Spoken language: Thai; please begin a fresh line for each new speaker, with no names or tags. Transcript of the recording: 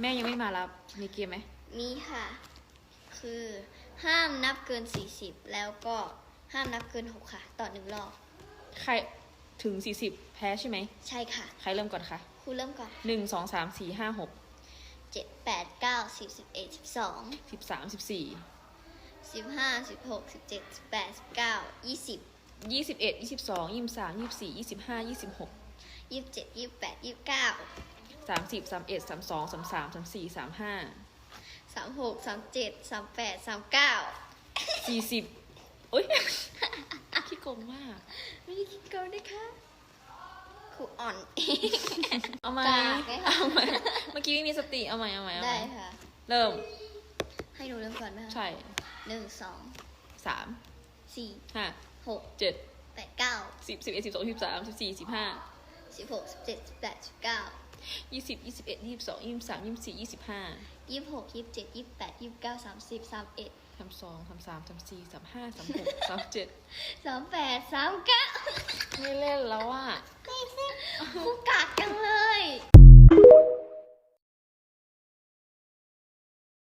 แม่ยังไม่มารับมีเกมไหม
มีค่ะ คือห้ามนับเกิน40แล้วก็ห้ามนับเกิน6ค่ะ ต่อหนึ่งรอบ
ใครถึงสี่สิบแพ้ใช่ไหม
ใช่ค่ะ
ใครเริ่มก่อนคะ
ครูเริ่มก่อน
หนึ่งสองสามสี่ห้าหก
7 8 9 10 11 12
สิบสามสิบสี่
15 16 17 18 19 20
ยี่สิบเอ็ดยี่สิบสองยี่สิบสามยี่สิบสี่ยี่สิบห้ายี่สิบหก
27 28 29
สา มสิบสามเอ็ดสามสองสามสามสามสี่สามห้า
36 37 38 39
สี่สิบโอ๊ยขี้โกงมาก
ไม่ได้คิดเกินนะคะครูอ่อน
เอาไหม
กากไหมคะ
เอาไหมเมื่อกี้ไม่มีสติเอาไหมเอาไหมเอาไหม
ได้ค่ะ
เริ่ม
ให้หนูเริ่มก่อนไหมคะ
ใช่
หนึ่งสอง
สาม
สี่
ห้า
หก
เจ็ด
แปดเก้า
สิบสิบเอ็ดสิบสองสิบสามสิบสี่สิบห้า
สิบหกสิบเจ็ดสิบแปดสิบเก้า
ยี่สิบยี่สิบเอ็ดยี่สิบสองยี่สิบสามยี่สิบสี่ยี่สิบห้า
ยี่สิบหกยี่สิบเจ็ดยี่สิบแปดยี่สิบเก้าสามสิบสามเอ็ด
สามสองสามสามสามสี่สามห้าสามหกสามเจ็ด
สามแปดสามเก้า
ไม่เล่นแล้วอะ
ครูกากจังเล